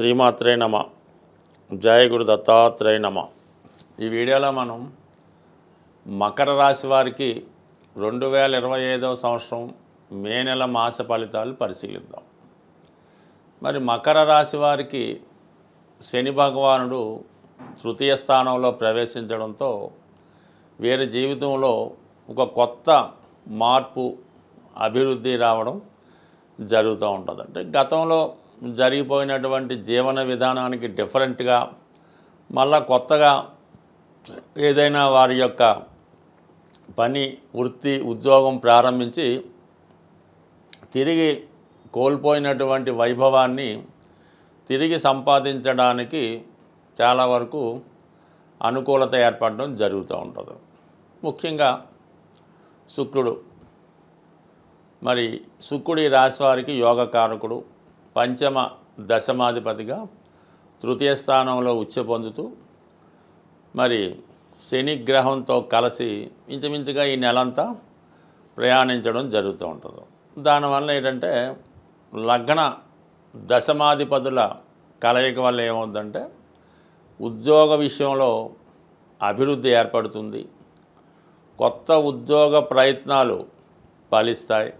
శ్రీమాత్రే నమ. జయ గురు దత్తాత్రేయ నమ. ఈ వీడియోలో మనం మకర రాశి వారికి రెండు వేల ఇరవై ఐదవ సంవత్సరం మే నెల మాస ఫలితాలు పరిశీలిద్దాం. మరి మకర రాశి వారికి శని భగవానుడు తృతీయ స్థానంలో ప్రవేశించడంతో వీరి జీవితంలో ఒక కొత్త మార్పు అభివృద్ధి రావడం జరుగుతూ ఉంటుంది అంటే గతంలో జరిగిపోయినటువంటి జీవన విధానానికి డిఫరెంట్గా మళ్ళా కొత్తగా ఏదైనా వారి యొక్క పని వృత్తి ఉద్యోగం ప్రారంభించి తిరిగి కోల్పోయినటువంటి వైభవాన్ని తిరిగి సంపాదించడానికి చాలా వరకు అనుకూలత ఏర్పడడం జరుగుతూ ఉంటుంది. ముఖ్యంగా శుక్రుడు. మరి శుక్రుడి రాశి వారికి యోగకారకుడు పంచమ దశమాధిపతిగా తృతీయ స్థానంలో ఉచ్చ పొందుతూ మరి శని గ్రహంతో కలిసి ఇంచుమించుగా ఈ నెలంతా ప్రయాణించడం జరుగుతూ ఉంటుంది. దానివల్ల ఏంటంటే లగ్న దశమాధిపతుల కలయిక వల్ల ఏమవుతుందంటే ఉద్యోగ విషయంలో అభివృద్ధి ఏర్పడుతుంది. కొత్త ఉద్యోగ ప్రయత్నాలు ఫలిస్తాయి.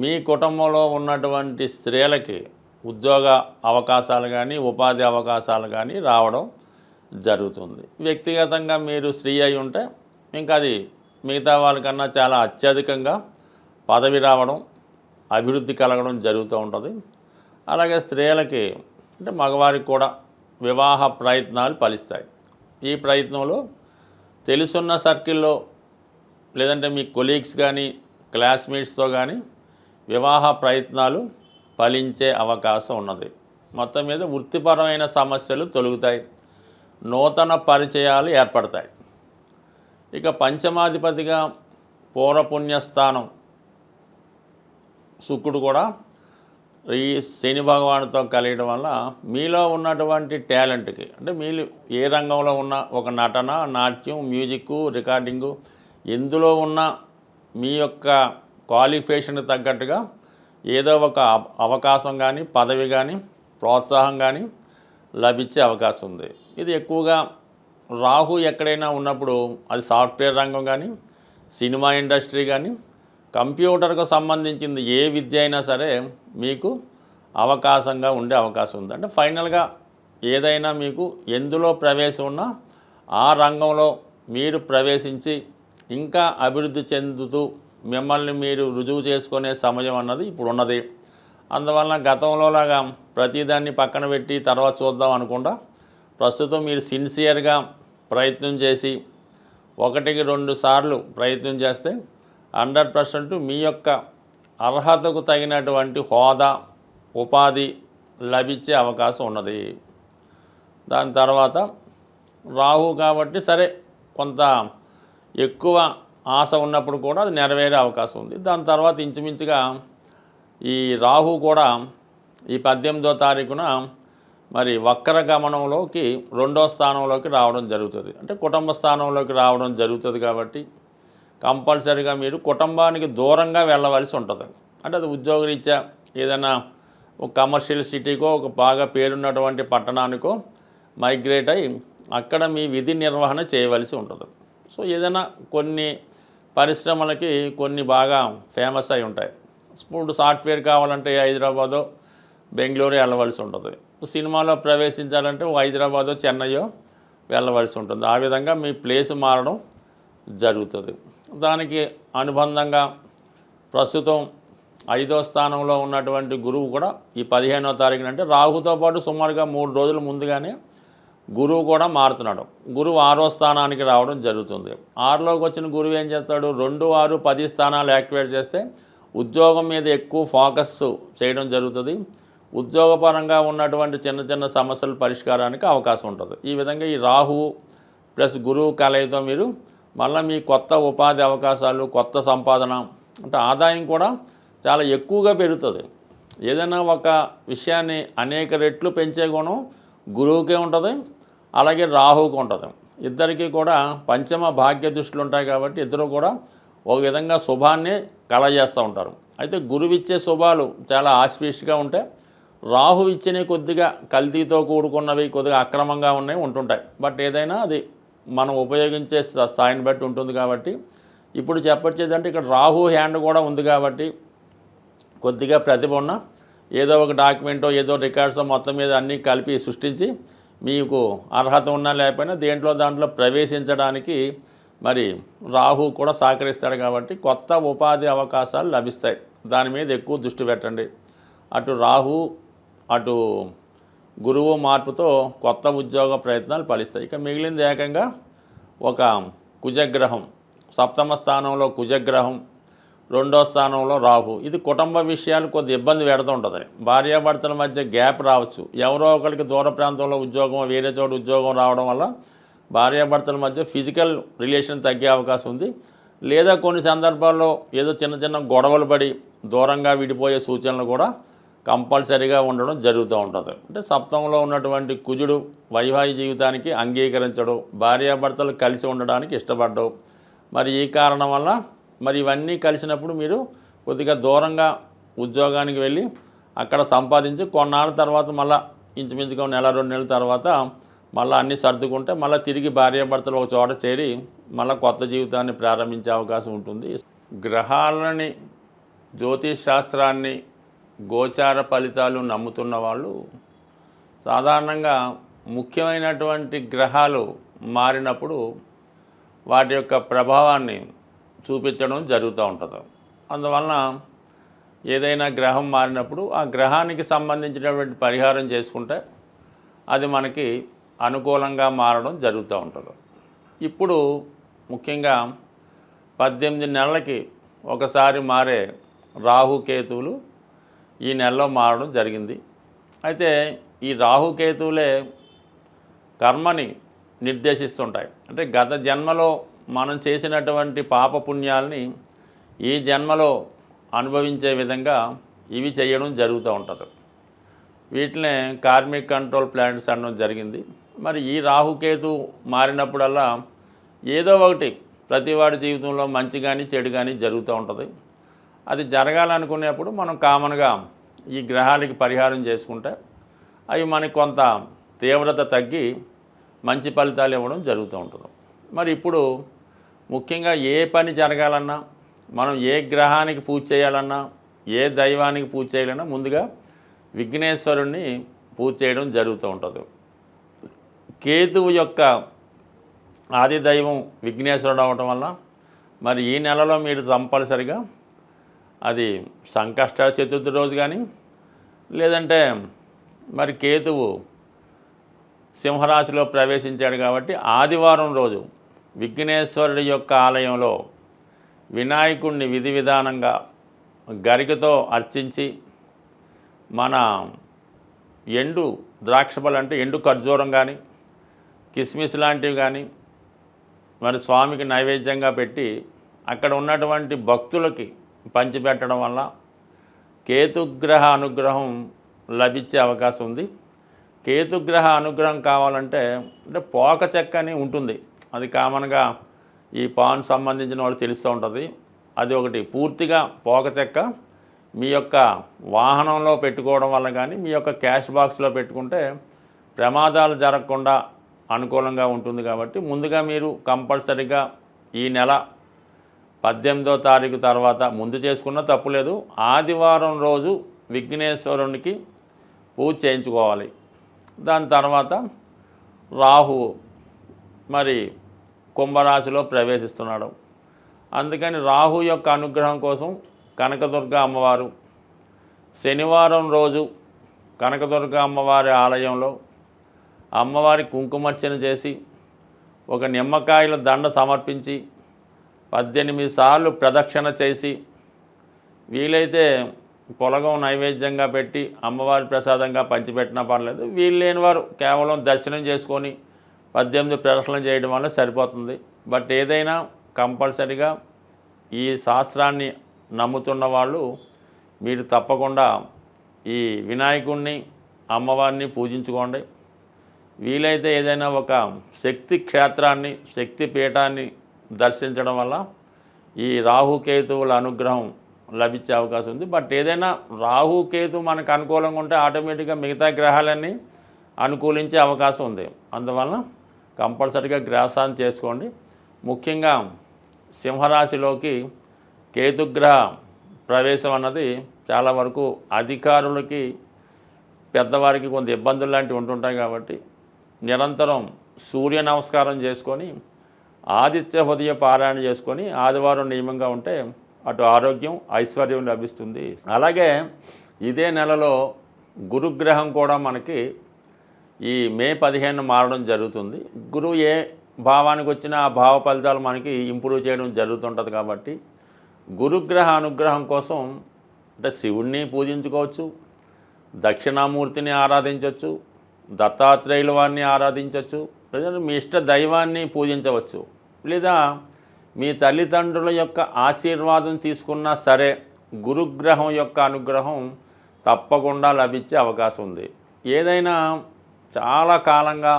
మీ కుటుంబంలో ఉన్నటువంటి స్త్రీలకి ఉద్యోగ అవకాశాలు కానీ ఉపాధి అవకాశాలు కానీ రావడం జరుగుతుంది. వ్యక్తిగతంగా మీరు స్త్రీ అయి ఉంటే ఇంకా అది మిగతా వాళ్ళకన్నా చాలా అత్యధికంగా పదవి రావడం అభివృద్ధి కలగడం జరుగుతూ ఉంటుంది. అలాగే స్త్రీలకి అంటే మగవారికి కూడా వివాహ ప్రయత్నాలు ఫలిస్తాయి. ఈ ప్రయత్నంలో తెలుసున్న సర్కిల్లో లేదంటే మీ కొలీగ్స్ కానీ క్లాస్మేట్స్తో కానీ వివాహ ప్రయత్నాలు ఫలించే అవకాశం ఉన్నది. మొత్తం మీద వృత్తిపరమైన సమస్యలు తొలుగుతాయి. నూతన పరిచయాలు ఏర్పడతాయి. ఇక పంచమాధిపతిగా పూర్వపుణ్యస్థానం శుక్రుడు కూడా ఈ శని భగవానుతో కలియడం వల్ల మీలో ఉన్నటువంటి టాలెంట్కి అంటే మీరు ఏ రంగంలో ఉన్న ఒక నటన నాట్యం మ్యూజిక్ రికార్డింగు ఎందులో ఉన్న మీ యొక్క క్వాలిఫికేషన్ తగ్గట్టుగా ఏదో ఒక అవకాశం కానీ పదవి కానీ ప్రోత్సాహం కానీ లభించే అవకాశం ఉంది. ఇది ఎక్కువగా రాహు ఎక్కడైనా ఉన్నప్పుడు అది సాఫ్ట్వేర్ రంగం కానీ సినిమా ఇండస్ట్రీ కానీ కంప్యూటర్కు సంబంధించింది ఏ విద్య అయినా సరే మీకు అవకాశంగా ఉండే అవకాశం ఉంది. అంటే ఫైనల్గా ఏదైనా మీకు ఎందులో ప్రవేశం ఉన్నా ఆ రంగంలో మీరు ప్రవేశించి ఇంకా అభివృద్ధి చెందుతూ మిమ్మల్ని మీరు రుజువు చేసుకునే సమయం అన్నది ఇప్పుడు ఉన్నది అందువలన గతంలో లాగా ప్రతిదాన్ని పక్కన పెట్టి తర్వాత చూద్దాం అనుకుండా ప్రస్తుతం మీరు సిన్సియర్గా ప్రయత్నం చేసి ఒకటికి రెండు సార్లు ప్రయత్నం చేస్తే హండ్రెడ్ పర్సెంట్ మీ యొక్క అర్హతకు తగినటువంటి హోదా ఉపాధి లభించే అవకాశం ఉన్నది. దాని తర్వాత రాహు కాబట్టి సరే కొంత ఎక్కువ ఆశ ఉన్నప్పుడు కూడా అది నెరవేరే అవకాశం ఉంది. దాని తర్వాత ఇంచుమించుగా ఈ రాహు కూడా ఈ పద్దెనిమిదో తారీఖున మరి వక్ర గమనంలోకి రెండో స్థానంలోకి రావడం జరుగుతుంది. అంటే కుటుంబ స్థానంలోకి రావడం జరుగుతుంది కాబట్టి కంపల్సరీగా మీరు కుటుంబానికి దూరంగా వెళ్ళవలసి ఉంటుంది. అంటే అది ఉద్యోగరీత్యా ఏదైనా ఒక కమర్షియల్ సిటీకో ఒక బాగా పేరున్నటువంటి పట్టణానికో మైగ్రేట్ అయ్యి అక్కడ మీ విధి నిర్వహణ చేయవలసి ఉంటుంది. సో ఏదైనా కొన్ని పరిశ్రమలకి కొన్ని బాగా ఫేమస్ అయి ఉంటాయి. ఇప్పుడు సాఫ్ట్వేర్ కావాలంటే హైదరాబాదో బెంగళూరు వెళ్ళవలసి ఉంటుంది. సినిమాలో ప్రవేశించాలంటే హైదరాబాదో చెన్నైయో వెళ్ళవలసి ఉంటుంది. ఆ విధంగా మీ ప్లేస్ మారడం జరుగుతుంది. దానికి అనుబంధంగా ప్రస్తుతం ఐదో స్థానంలో ఉన్నటువంటి గురువు కూడా ఈ పదిహేనో తారీఖున అంటే రాహుతో పాటు సుమారుగా మూడు రోజుల ముందుగానే గురువు కూడా మారుతున్నాడు. గురువు ఆరో స్థానానికి రావడం జరుగుతుంది. ఆరులోకి వచ్చిన గురువు ఏం చేస్తాడు? రెండు ఆరు పది స్థానాలు యాక్టివేట్ చేస్తే ఉద్యోగం మీద ఎక్కువ ఫోకస్ చేయడం జరుగుతుంది. ఉద్యోగపరంగా ఉన్నటువంటి చిన్న చిన్న సమస్యల పరిష్కారానికి అవకాశం ఉంటుంది. ఈ విధంగా ఈ రాహువు ప్లస్ గురువు కలయితో మీరు మళ్ళీ మీ కొత్త ఉపాధి అవకాశాలు కొత్త సంపాదన అంటే ఆదాయం కూడా చాలా ఎక్కువగా పెరుగుతుంది. ఏదైనా ఒక విషయాన్ని అనేక రెట్లు పెంచే గుణం గురువుకే ఉంటుంది అలాగే రాహువుకి ఉంటుంది. ఇద్దరికీ కూడా పంచమ భాగ్య దృష్టిలు ఉంటాయి కాబట్టి ఇద్దరు కూడా ఒక విధంగా శుభాన్ని కలజేస్తూ ఉంటారు. అయితే గురువిచ్చే శుభాలు చాలా ఆస్పీష్గా ఉంటే రాహు ఇచ్చినవి కొద్దిగా కల్తీతో కూడుకున్నవి కొద్దిగా అక్రమంగా ఉన్నాయి ఉంటుంటాయి. బట్ ఏదైనా అది మనం ఉపయోగించే స్థాయిని బట్టి ఉంటుంది కాబట్టి ఇప్పుడు చెప్పొచ్చేది అంటే ఇక్కడ రాహు హ్యాండ్ కూడా ఉంది కాబట్టి కొద్దిగా ప్రతిభ ఉన్న ఏదో ఒక డాక్యుమెంటో ఏదో రికార్డ్సో మొత్తం మీద అన్నీ కలిపి సృష్టించి మీకు అర్హత ఉన్నా లేకపోయినా దేంట్లో దాంట్లో ప్రవేశించడానికి మరి రాహు కూడా సహకరిస్తాడు కాబట్టి కొత్త ఉపాధి అవకాశాలు లభిస్తాయి. దాని మీద ఎక్కువ దృష్టి పెట్టండి. అటు రాహు అటు గురువు మార్పుతో కొత్త ఉద్యోగ ప్రయత్నాలు ఫలిస్తాయి. ఇక మిగిలింది ఏకంగా ఒక కుజగ్రహం. సప్తమ స్థానంలో కుజగ్రహం. రెండో స్థానంలో రాహు. ఇది కుటుంబ విషయాలు కొద్ది ఇబ్బంది పెడుతూ ఉంటుంది భార్యాభర్తల మధ్య గ్యాప్ రావచ్చు. ఎవరో ఒకరికి దూర ప్రాంతంలో ఉద్యోగం వేరే చోట ఉద్యోగం రావడం వల్ల భార్యాభర్తల మధ్య ఫిజికల్ రిలేషన్ తగ్గే అవకాశం ఉంది. లేదా కొన్ని సందర్భాల్లో ఏదో చిన్న చిన్న గొడవలు పడి దూరంగా విడిపోయే సూచనలు కూడా కంపల్సరీగా ఉండడం జరుగుతూ ఉంటుంది. అంటే సప్తంలో ఉన్నటువంటి కుజుడు వైవాహిక జీవితానికి అంగీకరించడం. భార్యాభర్తలు కలిసి ఉండడానికి ఇష్టపడడం మరి ఈ కారణం వల్ల మరి ఇవన్నీ కలిసినప్పుడు మీరు కొద్దిగా దూరంగా ఉద్యోగానికి వెళ్ళి అక్కడ సంపాదించి కొన్నాళ్ళ తర్వాత మళ్ళీ ఇంచుమించుగా నెల రెండు నెలల తర్వాత మళ్ళీ అన్నీ సర్దుకుంటే మళ్ళీ తిరిగి భార్యాభర్తలు ఒక చోట చేరి మళ్ళీ కొత్త జీవితాన్ని ప్రారంభించే అవకాశం ఉంటుంది. గ్రహాలని జ్యోతిష్ శాస్త్రాన్ని గోచార ఫలితాలు నమ్ముతున్న వాళ్ళు సాధారణంగా ముఖ్యమైనటువంటి గ్రహాలు మారినప్పుడు వాటి యొక్క ప్రభావాన్ని చూపించడం జరుగుతూ ఉంటుంది. అందువలన ఏదైనా గ్రహం మారినప్పుడు ఆ గ్రహానికి సంబంధించినటువంటి పరిహారం చేసుకుంటే అది మనకి అనుకూలంగా మారడం జరుగుతూ ఉంటుంది. ఇప్పుడు ముఖ్యంగా పద్దెనిమిది నెలలకి ఒకసారి మారే రాహుకేతువులు ఈ నెలలో మారడం జరిగింది. అయితే ఈ రాహుకేతువులే కర్మని నిర్దేశిస్తుంటాయి. అంటే గత జన్మలో మనం చేసినటువంటి పాపపుణ్యాలని ఈ జన్మలో అనుభవించే విధంగా ఇవి చేయడం జరుగుతూ ఉంటుంది. వీటినే కార్మిక్ కంట్రోల్ ప్లాంట్స్ అనడం జరిగింది. మరి ఈ రాహుకేతు మారినప్పుడల్లా ఏదో ఒకటి ప్రతి వాడి జీవితంలో మంచి కానీ చెడు కానీ జరుగుతూ ఉంటుంది. అది జరగాలనుకునేప్పుడు మనం కామన్గా ఈ గ్రహాలకి పరిహారం చేసుకుంటే అవి మనకి కొంత తీవ్రత తగ్గి మంచి ఫలితాలు ఇవ్వడం జరుగుతూ ఉంటుంది. మరి ఇప్పుడు ముఖ్యంగా ఏ పని జరగాలన్నా మనం ఏ గ్రహానికి పూజ చేయాలన్నా ఏ దైవానికి పూజ చేయాలన్నా ముందుగా విఘ్నేశ్వరుణ్ణి పూజ చేయడం జరుగుతూ ఉంటుంది. కేతువు యొక్క ఆది దైవం విఘ్నేశ్వరుడు అవటం వల్ల మరి ఈ నెలలో మీరు కంపల్సరిగా అది సంకష్ట చతుర్థి రోజు కానీ లేదంటే మరి కేతువు సింహరాశిలో ప్రవేశించాడు కాబట్టి ఆదివారం రోజు విఘ్నేశ్వరుడి యొక్క ఆలయంలో వినాయకుడిని విధి విధానంగా గరికతో అర్చించి మన ఎండు ద్రాక్షపళ్ళు అంటే ఎండు ఖర్జూరం కానీ కిస్మిస్ లాంటివి కానీ మరి స్వామికి నైవేద్యంగా పెట్టి అక్కడ ఉన్నటువంటి భక్తులకి పంచిపెట్టడం వల్ల కేతుగ్రహ అనుగ్రహం లభించే అవకాశం ఉంది. కేతుగ్రహ అనుగ్రహం కావాలంటే అంటే పోక చెక్క అని ఉంటుంది. అది కామన్గా ఈ పాన్ సంబంధించిన వాళ్ళు తెలుస్తూ ఉంటుంది. అది ఒకటి. పూర్తిగా పోక చెక్క మీ యొక్క వాహనంలో పెట్టుకోవడం వల్ల కానీ మీ యొక్క క్యాష్ బాక్స్లో పెట్టుకుంటే ప్రమాదాలు జరగకుండా అనుకూలంగా ఉంటుంది కాబట్టి ముందుగా మీరు కంపల్సరీగా ఈ నెల పద్దెనిమిదో తారీఖు తర్వాత ముందు చేసుకున్న తప్పులేదు ఆదివారం రోజు విఘ్నేశ్వరునికి పూజ చేయించుకోవాలి. దాని తర్వాత రాహు మరి కుంభరాశిలో ప్రవేశిస్తున్నాడు. అందుకని రాహు యొక్క అనుగ్రహం కోసం కనకదుర్గ అమ్మవారు శనివారం రోజు కనకదుర్గ అమ్మవారి ఆలయంలో అమ్మవారి కుంకుమర్చన చేసి ఒక నిమ్మకాయల దండ సమర్పించి పద్దెనిమిది సార్లు ప్రదక్షిణ చేసి వీలైతే పొలగం నైవేద్యంగా పెట్టి అమ్మవారి ప్రసాదంగా పంచిపెట్టినా పర్లేదు. వీలు లేని వారు కేవలం దర్శనం చేసుకొని పద్దెనిమిది ప్రదర్శన చేయడం వల్ల సరిపోతుంది. బట్ ఏదైనా కంపల్సరిగా ఈ శాస్త్రాన్ని నమ్ముతున్న వాళ్ళు మీరు తప్పకుండా ఈ వినాయకుణ్ణి అమ్మవారిని పూజించుకోండి. వీలైతే ఏదైనా ఒక శక్తి క్షేత్రాన్ని శక్తి పీఠాన్ని దర్శించడం వల్ల ఈ రాహుకేతువుల అనుగ్రహం లభించే అవకాశం ఉంది. బట్ ఏదైనా రాహుకేతు మనకు అనుకూలంగా ఉంటే ఆటోమేటిక్గా మిగతా గ్రహాలన్నీ అనుకూలించే అవకాశం ఉంది. అందువల్ల కంపల్సరీగా గ్రాసాన్ని చేసుకోండి. ముఖ్యంగా సింహరాశిలోకి కేతుగ్రహ ప్రవేశం అన్నది చాలా వరకు అధికారులకి పెద్దవారికి కొంత ఇబ్బందులు లాంటివి ఉంటుంటాయి కాబట్టి నిరంతరం సూర్య నమస్కారం చేసుకొని ఆదిత్య హృదయ పారాయణ చేసుకొని ఆదివారం నియమంగా ఉంటే అటు ఆరోగ్యం ఐశ్వర్యం లభిస్తుంది. అలాగే ఇదే నెలలో గురుగ్రహం కూడా మనకి ఈ మే పదిహేను మారడం జరుగుతుంది. గురువు ఏ భావానికి వచ్చినా ఆ భావ ఫలితాలు మనకి ఇంప్రూవ్ చేయడం జరుగుతుంటుంది కాబట్టి గురుగ్రహ అనుగ్రహం కోసం అంటే శివుణ్ణి పూజించుకోవచ్చు దక్షిణామూర్తిని ఆరాధించవచ్చు దత్తాత్రేయుల వారిని ఆరాధించవచ్చు లేదా మీ ఇష్ట దైవాన్ని పూజించవచ్చు. లేదా మీ తల్లిదండ్రుల యొక్క ఆశీర్వాదం తీసుకున్నా సరే గురుగ్రహం యొక్క అనుగ్రహం తప్పకుండా లభించే అవకాశం ఉంది. ఏదైనా చాలా కాలంగా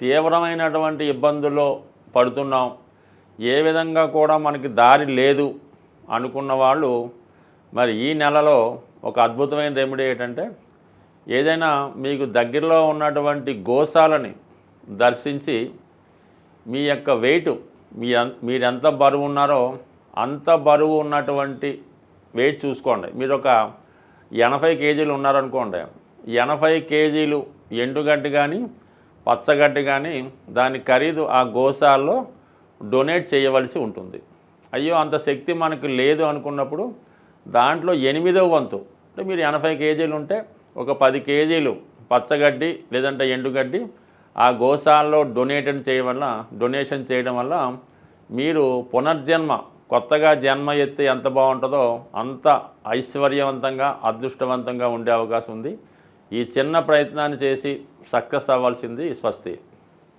తీవ్రమైనటువంటి ఇబ్బందుల్లో పడుతున్నాం. ఏ విధంగా కూడా మనకి దారి లేదు అనుకున్న వాళ్ళు మరి ఈ నెలలో ఒక అద్భుతమైన రెమెడీ ఏంటంటే ఏదైనా మీకు దగ్గరలో ఉన్నటువంటి గోశాలని దర్శించి మీ యొక్క వెయిట్ మీ మీరెంత బరువు ఉన్నారో అంత బరువు ఉన్నటువంటి వెయిట్ చూసుకోండి. మీరు ఒక ఎనభై కేజీలు ఉన్నారనుకోండి. ఎనభై కేజీలు ఎండుగడ్డి కానీ పచ్చగడ్డి కానీ దాని ఖరీదు ఆ గోశాల్లో డొనేట్ చేయవలసి ఉంటుంది. అయ్యో అంత శక్తి మనకు లేదు అనుకున్నప్పుడు దాంట్లో ఎనిమిదవ వంతు అంటే మీరు ఎనభై కేజీలు ఉంటే ఒక పది కేజీలు పచ్చగడ్డి లేదంటే ఎండుగడ్డి ఆ గోశాలలో డొనేషన్ చేయడం వల్ల డొనేషన్ చేయడం వల్ల మీరు పునర్జన్మ కొత్తగా జన్మ ఎత్తి ఎంత బాగుంటుందో అంత ఐశ్వర్యవంతంగా అదృష్టవంతంగా ఉండే అవకాశం ఉంది. ఈ చిన్న ప్రయత్నాన్ని చేసి సక్సెస్ అవ్వాల్సింది స్వస్తి.